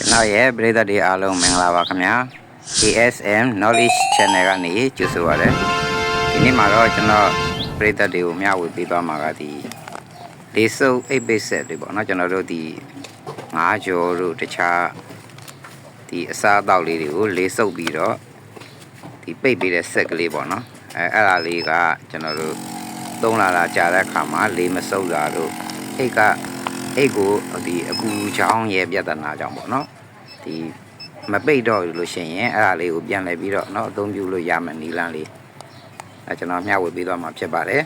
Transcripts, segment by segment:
ကျွန်တော်ရဲ့ပရိသတ်တွေအားလုံးမင်္ဂလာပါခင်ဗျာ ASM Knowledge Channel ကနေကြိုဆိုပါရစေဒီနေ့မှာတော့ကျွန်တော်ပရိသတ်တွေကိုမျှဝေပေးသွားမှာကဒီလေးစုပ်အိတ်ပိတ်ဆက်တွေပေါ့နော်ကျွန်တော်တို့ဒီငါးကြော်တို့တခြားဒီအစားအသောက်လေးတွေကိုလေးစုပ်ပြီးတော့ဒီပိတ်ပေးတဲ့ဆက်ကလေးပေါ့နော်အဲအဲ့ဒါလေးကကျွန်တော်တို့သုံးလာလာကြာတဲ့အခါမှာလေးမစုပ်တာတို့အိတ်က အိတ်ကိုဒီအကူချောင်းရဲ့ပြဿနာကြောင့်ပေါ့နော်ဒီမပိတ်တော့ဘူးလို့ရှိရင်အဲ့ဒါလေးကိုပြန်လှည့်ပြီးတော့เนาะအသုံးပြုလို့ရမယ်နီလန်းလေးအဲကျွန်တော်မျှဝေပေးသွားမှာဖြစ်ပါတယ်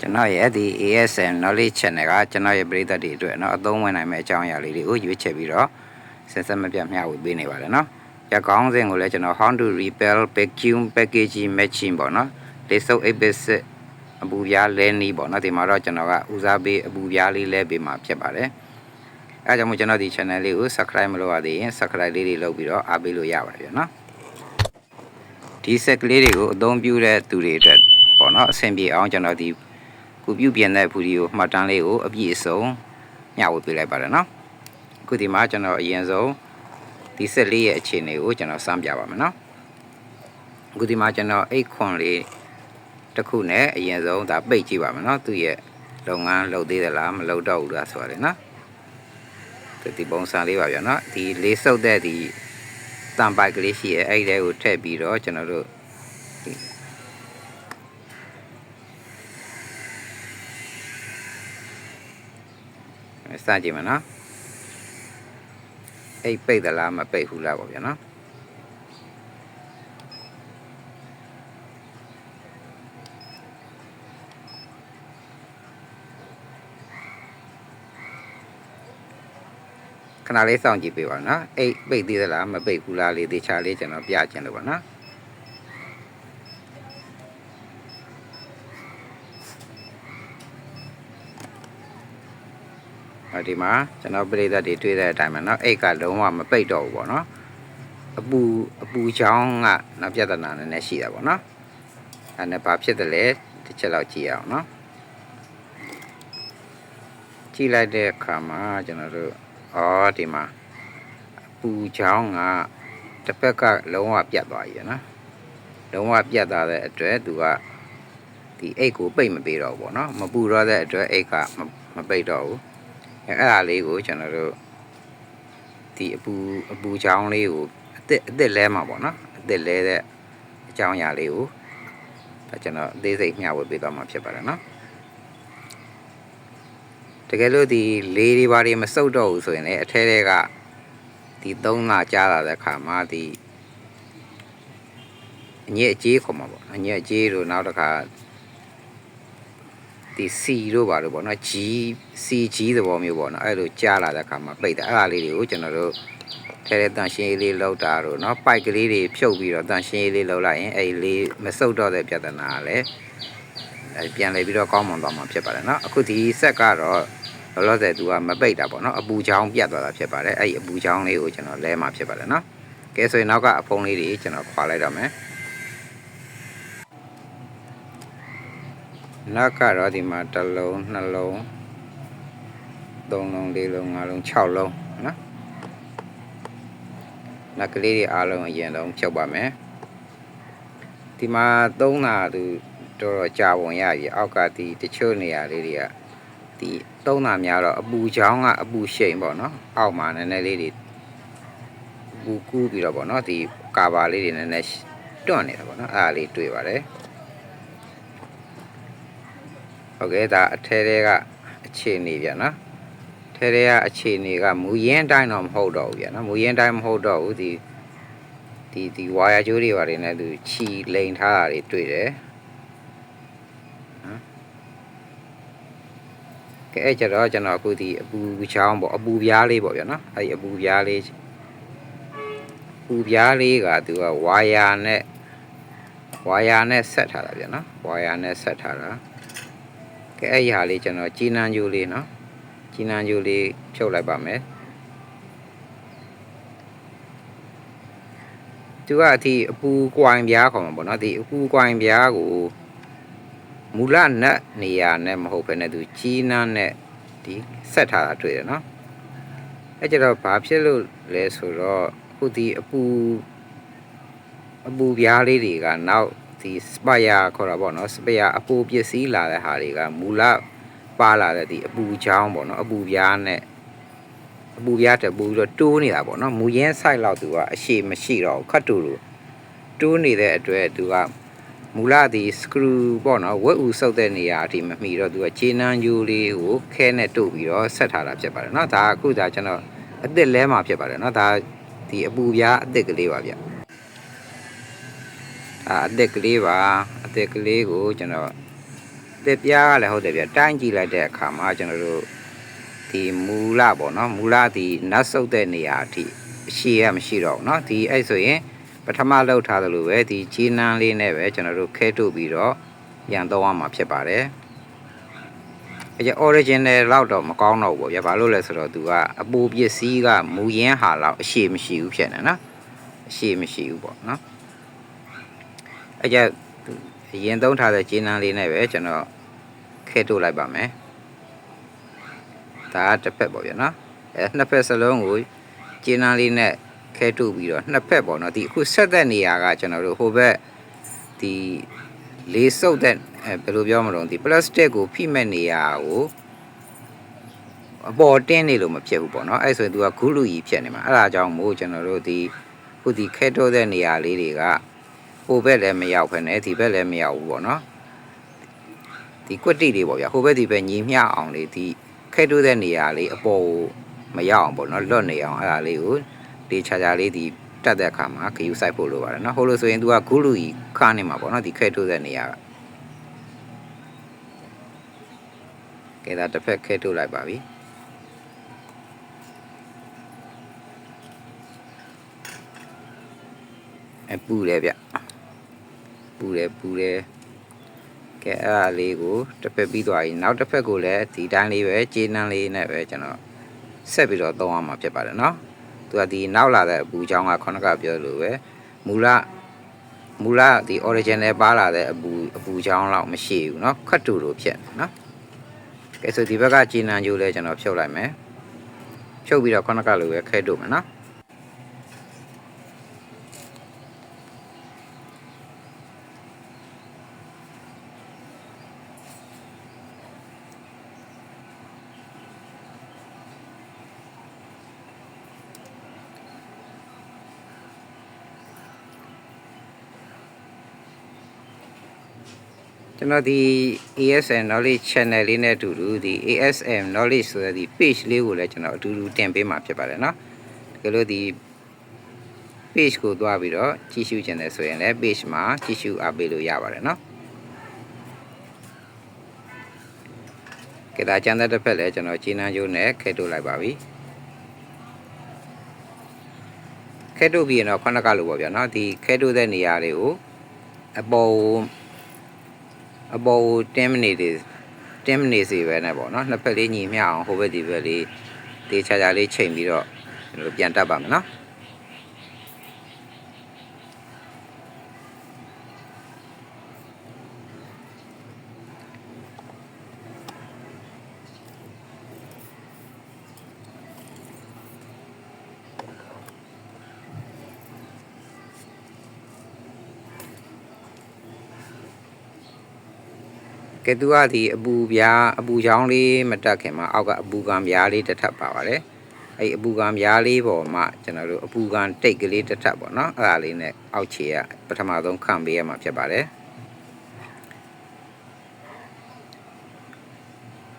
ကျွန်တော်ရဲ့ဒီ ASN knowledge channel ကကျွန်တော်ရဲ့ပရိသတ်တွေအတွက်เนาะအသုံးဝင်နိုင်မယ့်အကြောင်းအရာလေးတွေကိုရွေးချယ်ပြီးတော့ဆက်ဆက်မပြတ်မျှဝေပေးနေပါတယ်เนาะရကောင်းစဉ်ကိုလည်းကျွန်တော် how to repel vacuum packaging machine ပေါ့เนาะလေးစုပ်8 bit အပူပြားလဲနီးပေါ့နော်ဒီမှာတော့ကျွန်တော်ကဦးစားပေးအပူပြားလေးလဲပေးမှာဖြစ်ပါတယ်အဲဒါကြောင့်မို့ကျွန်တော်ဒီ channel လေးကို subscribe မလုပ်ရသေးရင် subscribe လေးတွေလုပ်ပြီးတော့အားပေးလို့ရပါတယ်ဗျနော်ဒီ set ကလေးတွေကိုအသုံးပြုတဲ့သူတွေအတွက်ပေါ့နော်အဆင်ပြေအောင်ကျွန်တော်ဒီကုပြုပြင်တဲ့ဖူဒီကိုမှတ်တမ်းလေးကိုအပြည့်အစုံမျှဝေပေးလိုက်ပါတယ်နော်အခုဒီမှာကျွန်တော်အရင်ဆုံးဒီ set လေးရဲ့အခြေအနေကိုကျွန်တော်စမ်းပြပါမယ်နော်အခုဒီမှာကျွန်တော်8ခွန်လေး တစ်ခုနဲ့အရင်ဆုံးဒါပိတ်ကြည့်ပါမယ်နော်သူ့ရဲ့လုပ်ငန်းလုပ်သေးသလားမလုပ်တော့ဘူးလားဆိုရတယ်နော်ဒီဒီပုံစံလေးပါဗျာနော်ဒီလေးစုပ်တဲ့ဒီတန်ပိုက်ကလေးရှိရဲ့အဲ့ဒီထဲကိုထည့်ပြီးတော့ကျွန်တော်တို့ဒီစကြည့်မယ်နော်အဲ့ပိတ်သလားမပိတ်ဘူးလားပေါ့ဗျာနော် ခဏလေးစောင့်ကြည့်ပေးပါနော်အိတ်ပိတ်သေးသလားမပိတ်ဘူးလားလေးတေချာလေးကျွန်တော်ပြချင်လို့ပါနော်အဲဒီမှာကျွန်တော်ပြိသက်တွေတွေ့တဲ့အတိုင်းမှာနော်အိတ်ကလုံးဝမပိတ်တော့ဘူးပေါ့နော်အပူအပူချောင်းကနောက်ပြဿနာနည်းနည်းရှိတာပေါ့နော်အဲနဲ့ဘာဖြစ်တယ်လဲတစ်ချက်လောက်ကြည့်အောင်နော်ကြည့်လိုက်တဲ့အခါမှာကျွန်တော်တို့ ဩဒီမှာပူချောင်းကတစ်ဖက်ကလုံးဝပြတ်သွားပြီနော်လုံးဝပြတ်သွားတဲ့အတွက်သူကဒီအိတ်ကိုပိတ်မပေးတော့ဘူးပေါ့နော်မပူတော့တဲ့အတွက်အိတ်ကမပိတ်တော့ဘူးအဲအဲ့ဒါလေးကိုကျွန်တော်တို့ဒီအပူအပူချောင်းလေးကိုအစ်စ်အစ်စ်လဲမှာပေါ့နော်အစ်စ်လဲတဲ့အကြောင်းအရာလေးကိုဒါကျွန်တော်အသေးစိတ်မျှဝေပေးသွားမှာဖြစ်ပါတယ်နော်တ ကယ်လို့ဒီလေတွေဘာတွေမစုပ်တော့ဘူးဆိုရင်လည်းအထဲထဲကဒီသုံးလကြားလာတဲ့အခါမှာဒီအညစ်အကြေးခေါ်မှာပေါ့အညစ်အကြေးတို့နောက်တစ်ခါဒီ C တို့ဘာလို့ပေါ့နော် G CG သဘောမျိုးပေါ့နော်အဲ့လိုကြားလာတဲ့အခါမှာပိတ်တယ်အဲ့ဒါလေးတွေကိုကျွန်တော်တို့ထဲထဲတန်ရှင်းလေးလောက်တာတို့နော်ပိုက်ကလေးတွေဖြုတ်ပြီးတော့တန်ရှင်းလေးလောက်လိုက်ရင်အဲ့လေးမစုပ်တော့တဲ့ပြဿနာကလည်းပြန်လဲပြီးတော့ကောင်းမွန်သွားမှာဖြစ်ပါတယ်နော်အခုဒီဆက်ကတော့ လောလောဆယ်သူကမပိတ်တာပေါ့နော်အပူချောင်းပြတ်သွားတာဖြစ်ပါတယ်အဲ့ဒီအပူချောင်းလေးကိုကျွန်တော်လဲမှာဖြစ်ပါတယ်နော်ကဲဆိုရင်နောက်ကအဖုံးလေးတွေကျွန်တော်ခွာလိုက်တော့မယ်နောက်ကတော့ဒီမှာတစ်လုံးနှလုံးသုံးလုံးလေးလုံးငါးလုံး6လုံးနော်နောက်ကလေးတွေအားလုံးအရင်ဆုံးဖြုတ်ပါမယ်ဒီမှာသုံးတာသူတော်တော်ကြာပုံရပြီအောက်ကဒီတချို့နေရာလေးတွေက ဒီသုံးတာများတော့အပူချောင်းကအပူရှိန်ပေါ့နော်အောက်မှာနည်းနည်းလေးတွေအပူကူးပြီးတော့ပေါ့နော်ဒီကာဘာလေးတွေနည်းနည်းတွန့်နေတာပေါ့နော်အဲ့ဒါလေးတွေ့ပါတယ်ဟုတ်ကဲ့ဒါအထဲထဲကအခြေအနေပြန်နော်ထဲထဲကအခြေအနေကမူရင်းတိုင်းတော့မဟုတ်တော့ဘူးပြန်နော်မူရင်းတိုင်းမဟုတ်တော့ဘူးဒီဒီဒီဝါယာကျိုးတွေပါတယ်နဲ့သူခြီလိန်ထားတာတွေတွေ့တယ် ကဲအဲ့ကြတော့ကျွန်တော်အခုဒီအပူချောင်းပေါ့အပူပြားလေးပေါ့ဗျာနော်အဲ့ဒီအပူပြားလေးပူပြားလေးကသူကဝါယာနဲ့ဝါယာနဲ့ဆက်ထားတာဗျာနော်ဝါယာနဲ့ဆက်ထားတာကဲအဲ့ဒီဟာလေးကျွန်တော်ကြီးနန်းကျိုးလေးနော်ကြီးနန်းကျိုးလေးဖြုတ်လိုက်ပါမယ်သူကအထိအပူကွိုင်ပြားခေါ်မှာပေါ့နော်ဒီအပူကွိုင်ပြားကို မူလနတ်နေရာနဲ့မဟုတ်ဘဲနဲ့သူကြီးနန်းနဲ့ဒီဆက်ထားတာတွေ့တယ်နော်အဲကြတော့ဘာဖြစ်လို့လဲဆိုတော့အခုဒီအပူအပူပြားလေးတွေကနောက်ဒီစပယာခေါ်တာပေါ့နော်စပယာအပူပစ္စည်းလာတဲ့ဟာတွေကမူလပါလာတဲ့ဒီအပူချောင်းပေါ့နော်အပူပြားနဲ့အပူပြားတက်ပူပြီးတော့တိုးနေတာပေါ့နော်မူရင်းဆိုင်လောက်သူကအရှိမရှိတော့ဘူးခတ်တူလို့တိုးနေတဲ့အတွက်သူက မူလဒီ screw ပေါ့နော်ဝက်ဥဆုပ်တဲ့နေရာအထိမမီတော့သူကခြေနှမ်းကြိုးလေးကိုခဲနဲ့တုပ်ပြီးတော့ဆက်ထားတာဖြစ်ပါတယ်เนาะဒါကအခုဒါကျွန်တော်အစ်စ်လဲမှာဖြစ်ပါတယ်เนาะဒါဒီအပူပြားအစ်စ်ကလေးပါဗျဒါအစ်စ်ကလေးပါအစ်စ်ကလေးကိုကျွန်တော်အစ်စ်ပြားကလည်းဟုတ်တယ်ဗျတိုင်းကြည့်လိုက်တဲ့အခါမှာကျွန်တော်တို့ဒီမူလပေါ့เนาะမူလဒီနတ်ဆုပ်တဲ့နေရာအထိအရှိရမရှိတော့ဘူးเนาะဒီအဲ့ဆိုရင် ပထမလောက်ထားသလိုပဲဒီဂျီနန်းလေးနဲ့ပဲကျွန်တော်တို့ခဲထုတ်ပြီးတော့ပြန်သုံးရမှာဖြစ်ပါတယ်။အဲကျ original လောက်တော့မကောင်းတော့ဘူးဗျာ။ဘာလို့လဲဆိုတော့သူကအပူပစ္စည်းကမူရင်းဟာလောက်အရှိမရှိဘူးဖြစ်နေနော်။အရှိမရှိဘူးပေါ့နော်။အဲကျအရင်သုံးထားတဲ့ဂျီနန်းလေးနဲ့ပဲကျွန်တော်ခဲထုတ်လိုက်ပါမယ်။ဒါကတစ်ဖက်ပေါ့ဗျာနော်။အဲနှစ်ဖက်စလုံးကိုဂျီနန်းလေးနဲ့ ခဲတုပ်ပြီးတော့နှစ်ဖက်ပေါ့နော်ဒီအခုဆက်တဲ့နေရာကကျွန်တော်တို့ဟိုဘက်ဒီလေးစုပ်တဲ့အဲဘယ်လိုပြောမလို့ဒီပလတ်စတစ်ကိုဖိမဲ့နေရာကိုအပေါ်တင်းနေလို့မဖြစ်ဘူးပေါ့နော်အဲ့ဆိုရင်သူကဂုလူကြီးဖြစ်နေမှာအဲ့ဒါကြောင့်မို့ကျွန်တော်တို့ဒီခုဒီခဲတော့တဲ့နေရာလေးတွေကဟိုဘက်လည်းမရောက်ဖ ೇನೆ ဒီဘက်လည်းမရောက်ဘူးပေါ့နော်ဒီကွက်တိလေးပေါ့ဗျာဟိုဘက်ဒီဘက်ညီမျှအောင်လေးဒီခဲတော့တဲ့နေရာလေးအပေါ်ကိုမရောက်အောင်ပေါ့နော်လွတ်နေအောင်အဲ့ဒါလေးကို ဒီချာချာလေးဒီတက်တဲ့အခါမှာခယူဆိုင်ဖို့လိုပါတယ်เนาะဟိုလိုဆိုရင် तू ကဂုလူကြီးခါနေမှာပေါ့เนาะဒီခဲထိုးတဲ့နေရာကကဲဒါတစ်ဖက်ခဲထိုးလိုက်ပါပြီအပူတယ်ဗျပူတယ်ပူတယ်ကဲအဲ့ဒါလေးကိုတစ်ဖက်ပြီးသွားပြီနောက်တစ်ဖက်ကိုလည်းဒီတိုင်းလေးပဲခြေနှမ်းလေးနဲ့ပဲကျွန်တော်ဆက်ပြီးတော့သုံးအောင်မှာဖြစ်ပါတယ်เนาะ သူကဒီနောက်လာတဲ့အပူချောင်းကခုနကပြောလို့ပဲမူလမူလဒီ original ပါလာတဲ့အပူအပူချောင်းလောက်မရှိဘူးเนาะခတ်တူလိုဖြစ်နေเนาะကဲဆိုဒီဘက်ကဂျီနန်ဂျိုးလဲကျွန်တော်ဖြုတ်လိုက်မယ်ဖြုတ်ပြီးတော့ခုနကလိုပဲခဲတို့မယ်เนาะ ကျွန်တော်ဒီ ASM knowledge channel လေးနဲ့အတူတူဒီ ASM knowledge ဆိုတဲ့ဒီ page လေးကိုလည်းကျွန်တော်အတူတူတင်ပေးမှာဖြစ်ပါတယ်เนาะတကယ်လို့ဒီ page ကိုသွားပြီးတော့ကြည့်ရှုခြင်းတယ်ဆိုရင်လည်း page မှာကြည့်ရှုအားပေးလို့ရပါတယ်เนาะကဲဒါကျန်တဲ့တစ်ဖက်လည်းကျွန်တော်ဂျင်းနန်းကျိုးနဲ့ခဲထုတ်လိုက်ပါပြီခဲထုတ်ပြီးရင်တော့ခုနကလိုပေါ့ဗျာเนาะဒီခဲထုတ်တဲ့နေရာတွေကိုအပေါ် အပေါ်ကို10မိနစ်တွေ10မိနစ်စီပဲနဲ့ပေါ့နော်နှစ်ဖက်လေးညီမျှအောင်ဟိုဘက်ဒီဘက်လေးတေးချာချာလေးချိန်ပြီးတော့ကျွန်တော်ပြန်တက်ပါမယ်နော် ကဲသူကဒီအပူပြားအပူချောင်းလေးမတက်ခင်မှာအောက်ကအပူကံပြားလေးတစ်ထပ်ပါပါတယ်အဲ့အပူကံပြားလေးပေါ်မှာကျွန်တော်တို့အပူကံတိတ်ကလေးတစ်ထပ်ပေါ့နော်အဲ့ဒါလေးနဲ့အောက်ခြေကပထမဆုံးခံပေးရမှာဖြစ်ပါတယ်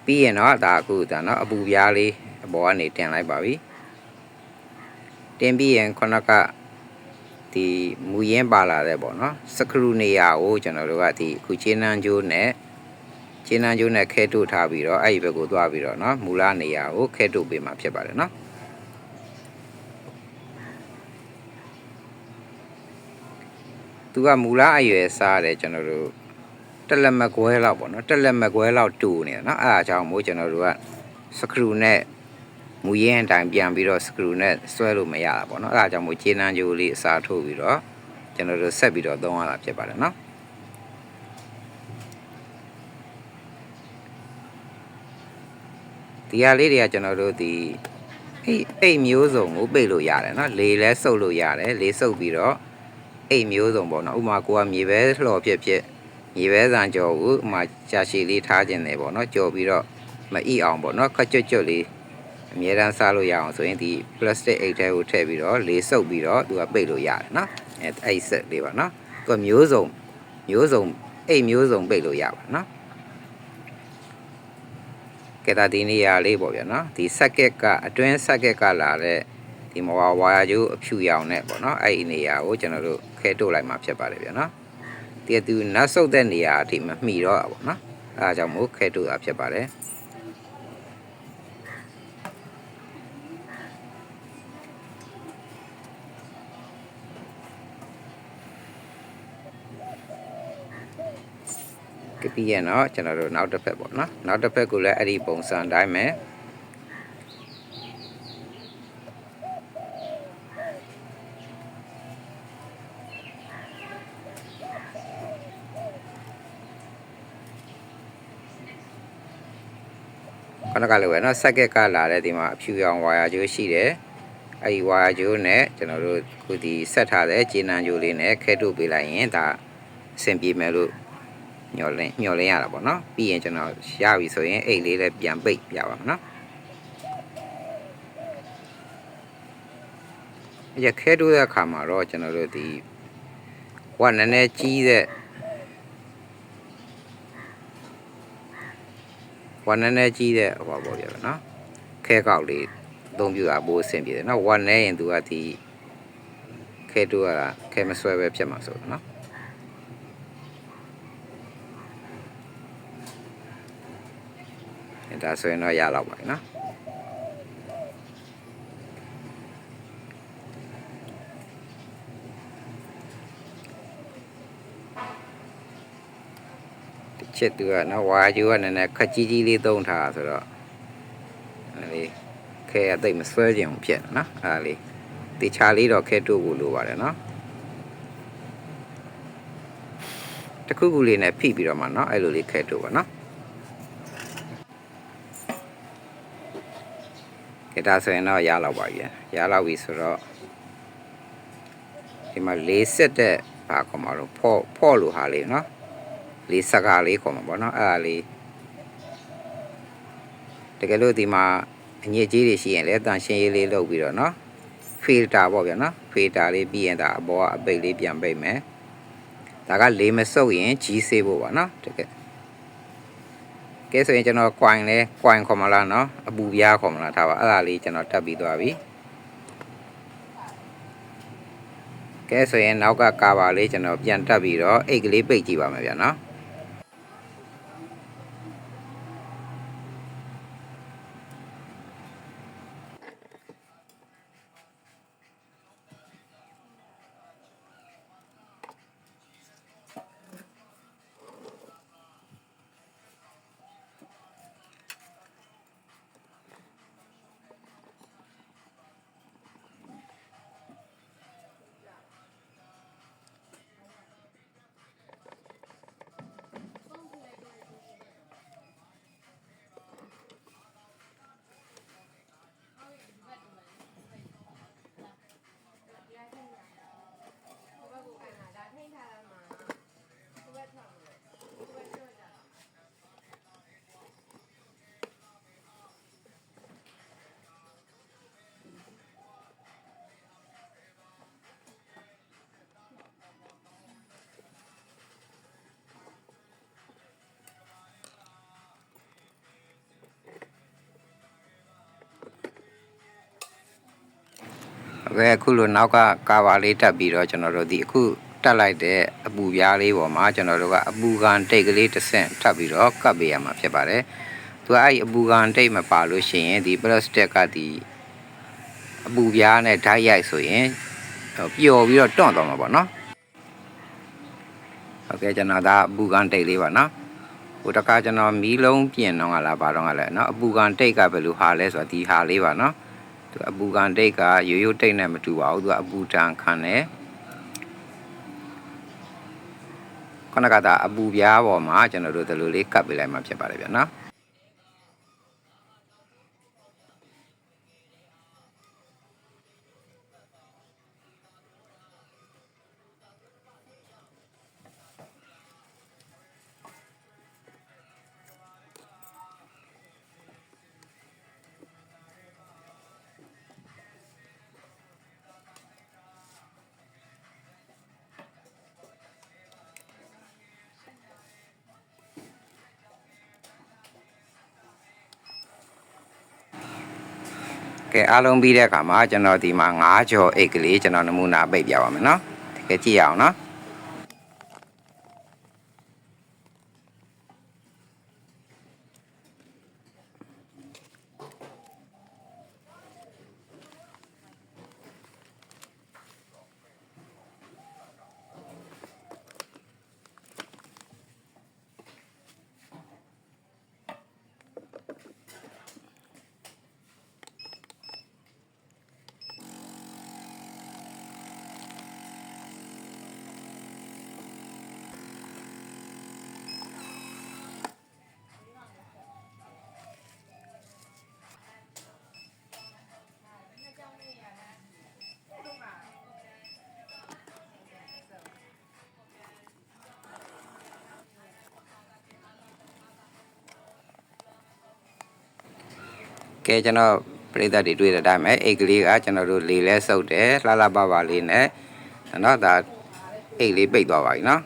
ပြီးရင်တော့ဒါအခုဒါနော်အပူပြားလေးအပေါ်ကနေတင်လိုက်ပါပြီတင်ပြီးရင်ခုနကဒီမူရင်းပါလာတဲ့ပေါ့နော်စကရူနေရာကိုကျွန်တော်တို့ကဒီအခုခြေနှမ်းကြိုးနဲ့ ခြေနှမ်းကြိုးနဲ့ခဲထုတ်ထားပြီးတော့အဲ့ဒီဘက်ကိုသွားပြီးတော့နော်မူလနေရာကိုခဲထုတ်ပေးမှာဖြစ်ပါတယ်နော်သူကမူလအရွယ်စားတယ်ကျွန်တော်တို့တက်လက်မကွဲလောက်ပေါ့နော်တက်လက်မကွဲလောက်တူနေတာနော်အဲ့ဒါကြောင့်မို့ကျွန်တော်တို့ကစကရူနဲ့မူရင်းအတိုင်းပြန်ပြီးတော့စကရူနဲ့ဆွဲလို့မရတာပေါ့နော်အဲ့ဒါကြောင့်မို့ခြေနှမ်းကြိုးလေးအစားထိုးပြီးတော့ကျွန်တော်တို့ဆက်ပြီးတော့သုံးရတာဖြစ်ပါတယ်နော် ဒီဟာလေးတွေကကျွန်တော်တို့ဒီအိတ်အိတ်မျိုးစုံကိုပိတ်လို့ရတယ်နော်လေလဲစုပ်လို့ရတယ်လေစုပ်ပြီးတော့အိတ်မျိုးစုံပေါ့နော်ဥပမာကိုကမြေပဲလှော်ဖြစ်ဖြစ်မြေပဲဆန်ကြော်ကိုဥပမာရှာရှည်လေးထားခြင်းတယ်ပေါ့နော်ကြော်ပြီးတော့မအိအောင်ပေါ့နော်ခက်ကြွတ်ကြွတ်လေးအမြဲတမ်းစားလို့ရအောင်ဆိုရင်ဒီ plastic အိတ်ထဲကိုထည့်ပြီးတော့လေစုပ်ပြီးတော့သူကပိတ်လို့ရတယ်နော်အဲအဲ့ဆက်လေးပါနော်သူကမျိုးစုံမျိုးစုံအိတ်မျိုးစုံပိတ်လို့ရပါနော် ကဲဒါဒီနေရာလေးပေါ့ဗျာနော်ဒီဆက်ကက်ကအတွင်းဆက်ကက်ကလာတဲ့ဒီမဝါဝါယာကျိုးအဖြူရောင်နဲ့ပေါ့နော်အဲ့ဒီနေရာကိုကျွန်တော်တို့ခဲတို့လိုက်မှာဖြစ်ပါတယ်ဗျာနော်ဒီကသူနတ်ဆုပ်တဲ့နေရာအထိမမှီတော့တာပေါ့နော်အဲဒါကြောင့်မို့ခဲတို့တာဖြစ်ပါတယ် ပြီးရနော်ကျွန်တော်တို့နောက်တစ်ဖက်ပေါ့နော်နောက်တစ်ဖက်ကိုလည်းအဲ့ဒီပုံစံအတိုင်းပဲခဏကလည်းပဲเนาะဆက်ကက်ကလာတဲ့ဒီမှာအဖြူရောင်ဝါယာကြိုးရှိတယ်အဲ့ဒီဝါယာကြိုးနဲ့ကျွန်တော်တို့ခုဒီဆက်ထားတဲ့ဂျင်းနံကြိုးလေးနဲ့ခဲထုတ်ပေးလိုက်ရင်ဒါအဆင်ပြေမယ်လို့ ညှော်လင်းညှော်လင်းရတာပေါ့နော်ပြီးရင်ကျွန်တော်ရပြီဆိုရင်အိတ်လေးလည်းပြန်ပိတ်ပြပါမယ်နော်ရခဲတိုးတဲ့အခါမှာတော့ကျွန်တော်တို့ဒီဟိုကနည်းနည်းကြီးတဲ့ဟိုကနည်းနည်းကြီးတဲ့ဟိုပေါ့ပြပါနော်ခဲကောက်လေးအသုံးပြုတာပိုးအဆင်ပြေတယ်နော်ဟိုကနည်းရင်သူကဒီခဲတိုးကခဲမဆွဲပဲဖြစ်မှာဆိုတော့နော် ဒါဆိုရင်တော့ရတော့ပါပြီနော်တစ်ချက်သူကနော်ဝါကျူကနည်းနည်းခက်ကြီးကြီးလေးသုံးထားတာဆိုတော့အဲ့လေးခဲအသိပ်မဆွဲကြအောင်ဖြစ်နေနော်အဲ့ဒါလေးတေချာလေးတော့ခဲတို့ဖို့လိုပါတယ်နော်တစ်ခုခုလေးနဲ့ဖိပြီးတော့မှနော်အဲ့လိုလေးခဲတို့ပါနော် ကဲဒါဆိုရင်တော့ရတော့ပါပြီရတော့ပြီဆိုတော့ဒီမှာလေးဆက်တဲ့ဘာခေါ်မှာတော့ဖော့ဖော့လို့ဟာလေးနော်လေးစကားလေးခေါ်မှာပေါ့နော်အဲ့ဒါလေးတကယ်လို့ဒီမှာအညစ်အကြေးတွေရှိရင်လည်းတန်ရှင်းရေးလေးလုပ်ပြီးတော့နော်ဖီလတာပေါ့ဗျာနော်ဖီလတာလေးပြီးရင်ဒါအပေါ်ကအပိတ်လေးပြန်ပိတ်မယ်ဒါကလေးမစုပ်ရင်ကြီးစေးဖို့ပါနော်တကယ် ကဲဆိုရင်ကျွန်တော် coin လဲ coin ခေါ်မလားနော်အပူပြားခေါ်မလားထားပါအဲ့ဒါလေးကျွန်တော်တက်ပြီးသွားပြီကဲဆိုရင်နောက်ကကာပါလေးကျွန်တော်ပြန်တက်ပြီးတော့အိတ်ကလေးပိတ်ကြည့်ပါမယ်ဗျာနော်ဟုတ် ကဲ့အခုလိုနောက်ကကာဗာလေးတက်ပြီးတော့ကျွန်တော်တို့ဒီအခုတက်လိုက်တဲ့အပူပြားလေးပေါ်မှာကျွန်တော်တို့ကအပူကန်တိတ်ကလေးတစ်ဆင့်ထပ်ပြီးတော့ကပ်ပေးရမှာဖြစ်ပါတယ်။သူကအဲ့ဒီအပူကန်တိတ်မပါလို့ရှိရင်ဒီ plastic ကဒီအပူပြားနဲ့ဓာတ်ရိုက်ဆိုရင်ဟိုပျော်ပြီးတော့တွန့်သွားမှာပေါ့နော်။ဟုတ်ကဲ့ကျွန်တော်ဒါအပူကန်တိတ်လေးပါနော်။ဟိုတခါကျွန်တော်မီးလုံးပြင်တော့ကလားပါတော့ကလည်းနော်အပူကန်တိတ်ကဘယ်လိုဟာလဲဆိုတော့ဒီဟာလေးပါနော်။ သူအပူကန်တိတ်ကရိုးရိုးတိတ်နဲ့မတူပါဘူးသူကအပူတန်ခံတယ်ခုနကတာအပူပြားပေါ်မှာကျွန်တော်တို့ဒီလိုလေးကပ်ပေးလိုက်မှဖြစ်ပါတယ်ဗျာနော် ကဲအားလုံးပြီးတဲ့အခါမှာကျွန်တော်ဒီမှာ9ကြော်အိတ်ကလေးကျွန်တော်နမူနာပိတ်ပြပါမယ်နော်တကယ်ကြည့်ရအောင်နော် ကဲကျွန်တော်ပြိတ္တတွေတွေ့တဲ့အတိုင်းပဲအိတ်ကလေးကကျွန်တော်တို့လေလဲစုပ်တယ်လှလှပပလေးနဲ့နော်ဒါအိတ်လေးပိတ်သွားပါပြီနော်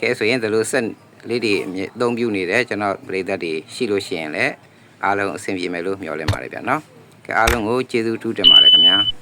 ကဲဆိုရင်ဒီလိုဆက်လေးတွေအမြဲအသုံးပြုနေတဲ့ကျွန်တော်ပြိတ္တတွေရှိလို့ရှိရင်လည်းအားလုံးအဆင်ပြေမယ်လို့မျှော်လင့်ပါတယ်ဗျာနော်ကဲအားလုံးကိုကျေးဇူးတူးတင်ပါတယ်ခင်ဗျာ